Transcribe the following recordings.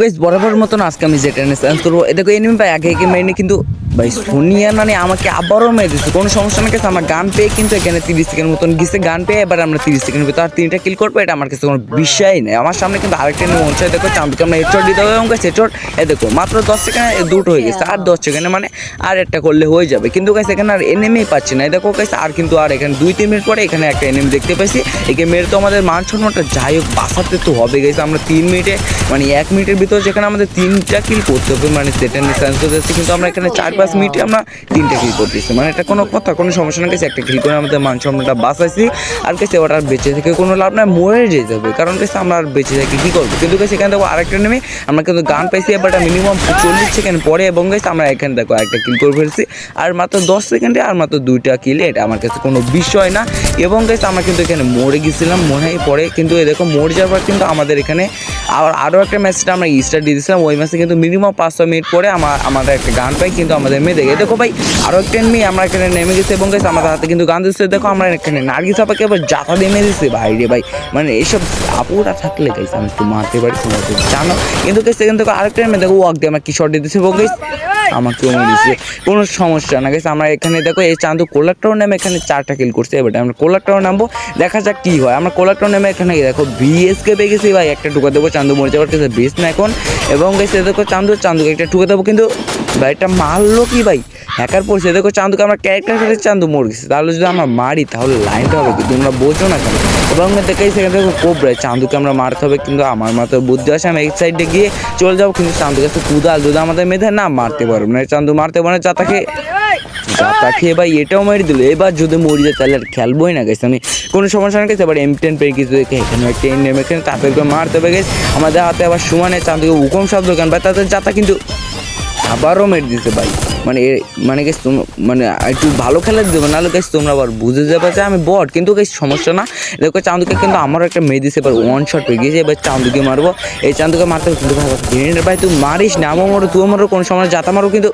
Guys বরাবর মতন আজকে আমি যেটা এনে চান্স করব। দেখো এনিমি পাই আগে মেরেনি কিন্তু ভাই সোনিয়া মানে আমাকে আবারও মেরে দিচ্ছে কোনো সমস্যা না গেছে আমার গান পেয়ে কিন্তু এখানে তিরিশ সেকেন্ড মতন গেছে, গান পেয়ে এবার আমরা তিরিশ সেকেন্ড ভিতরে আর তিনটা কিল করব, এটা আমার কাছে কোনো বিষয় নেই। আমার সামনে কিন্তু আরেকটা মনে হচ্ছে দেখো চাঁদকে আমরা হেডশট দিতে হবে এবং এ দেখো, মাত্র দশ সেকেন্ডে দুটো হয়ে গেছে, আর দশ সেকেন্ডে মানে আর একটা করলে হয়ে যাবে। কিন্তু গাইছে এখানে আর এনিমি পাচ্ছি না। দেখো গাইছে আর কিন্তু আর এখানে দুই, তিন মিনিট পরে এখানে একটা এনিমি দেখতে পাইছি। একে মেরে তো আমাদের মান সম্মানটা যাই হোক, বাঁচাতে তো হবে গেছে আমরা তিন মিনিটে মানে এক মিনিটের ভিতর যেখানে আমাদের তিনটা কিল করতে হবে মানে সেটা নিয়ে চান্স কিন্তু আমরা এখানে চার মিনিটে আমরা তিনটা কিল করতেছি। মানে এটা কোনো কথা কোনো সমস্যা না গেছে একটা কিল করে আমাদের মান সম্মানটা বাঁচাইছি। আর গেছে ওটা আর বেঁচে থেকে কোনো লাভ নাই মরে যেতে হবে। কারণ গেছে আমরা আর বেঁচে থাকি কী করব? কিন্তু গেছে এখানে দেখো আরেকটা নেমে আমরা কিন্তু গান পাইছি এবার মিনিমাম চল্লিশ সেকেন্ড পরে এবং গেছে আমরা এখানে দেখো একটা কিল করে ফেলছি। আর মাত্র দশ সেকেন্ডে আর মাত্র দুইটা কিল এটা আমার কাছে কোনো বিষয় না। এবং গেছে আমরা কিন্তু এখানে মরে গেছিলাম মনে হয় পরে। কিন্তু এই দেখো মরে যাওয়ার পর কিন্তু আমাদের এখানে আবার আরও একটা ম্যাচটা আমরা ইস্টার দিয়ে দিয়েছিলাম, ওই ম্যাচে কিন্তু মিনিমাম পাঁচশো মিনিট পরে আমার আমাদের একটা গান পাই, কিন্তু আমাদের মেয়ে দেখে দেখো ভাই আরও একটা মেয়ে, আমরা এখানে নেমে গেছি এবং গেছে আমাদের হাতে কিন্তু গান দিচ্ছে। দেখো, আমরা এখানে নার্গিস আপাকে এবার জাতা দিয়ে মেরে ভাই রে ভাই মানে এইসব আপুরা থাকলে গেছি আমি একটু মারতে পারি জানো। কিন্তু গেছে কিন্তু আরেকটা মেয়ে দেখো ওয়াক দিয়ে আমার কিশোর দিয়ে দিচ্ছে। এবং গেছে আমাকেও মেরে দিচ্ছে কোনো সমস্যা না গেছে আমরা এখানে দেখো, এই চান্দু কোলারটাও নামে এখানে চারটা কিল করছে। এবার আমরা কোলারটাও নামবো, দেখা যাক কী হয়। আমরা কোলারটাও নামে এখানে দেখো বিএসকে পেয়ে গেছি, ভাই, একটা টুকা দেবো, চান্দু মরে যাওয়ার কাছে বেশ না এখন। এবং গেছে দেখো চান্দু, চান্দুকে একটা টুকে দেবো, কিন্তু ভাই, এটা মারলো কি, ভাই? হ্যাকার পড়ছে দেখো চান্দুকে আমরা ক্যারেক্টার করে চান্দু মরে গেছে। তাহলে যদি আমরা মারি, তাহলে লাইনটা হবে কি তোমরা বোঝো না কেন। এবং দেখেই সেখানে দেখো কোবরায় চান্দুকে আমরা মারতে হবে, কিন্তু আমার মাথায় বুদ্ধি আসে, আমি এই সাইডে গিয়ে চলে যাব, কিন্তু চান্দু কাছে কুদাল যদি আমাদের মেধে না মারতে পারব না। চান্দু মারতে পারে চা তাকে খেয়ে ভাই এটাও মেরে দিল। এবার যদি মরি যায়, তাহলে আর খেলবোই না গেছে আমি কোনো সমস্যা না গেছে এবার এম টেন পেয়ে গেছে এখানে একটা নেমে এখানে করে মারতে হবে গেছে আমাদের হাতে আবার সমানে চান্দুকে হুকুম শব্দ কেন ভাই, তাদের যাতা কিন্তু আবারও মেরে দিতে ভাই। মানে মানে গেছ মানে একটু ভালো খেলা দেবো নাহলে গেছ তোমরা আবার বুঝে যাবে যে আমি বট। কিন্তু গেছ সমস্যা না। দেখো চাঁদুকে কিন্তু আমারও একটা মেয়ে দিছে এবার ওয়ান শট পেয়ে গিয়েছে, এবার চাঁদুকে মারবো। এই চাঁদুকে মারতে কিন্তু ভাই ভাই তুই মারিস না আমার মরো তুই মরো, কোনো সময় যাতা মারো কিন্তু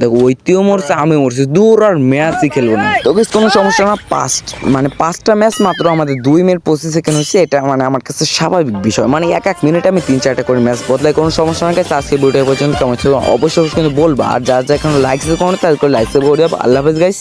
দেখো ওই তুই মরছে আমি মরছি। দূর আর ম্যাচই খেলব না। তো কোনো সমস্যা না, পাঁচ মানে পাঁচটা ম্যাচ মাত্র আমাদের দুই মিনিট পঁচিশ সেকেন্ড হচ্ছে এটা মানে আমার কাছে স্বাভাবিক বিষয়। মানে এক এক মিনিটে আমি তিন চারটা করে ম্যাচ বদলাই, কোনো সমস্যা না কাছে আজকে ভিডিও পর্যন্ত কেমন ছিল অবশ্যই কিন্তু বলব। আর যার যা এখন লাইক করো তাদের লাইক করে আল্লাহ হাফেজ গাইস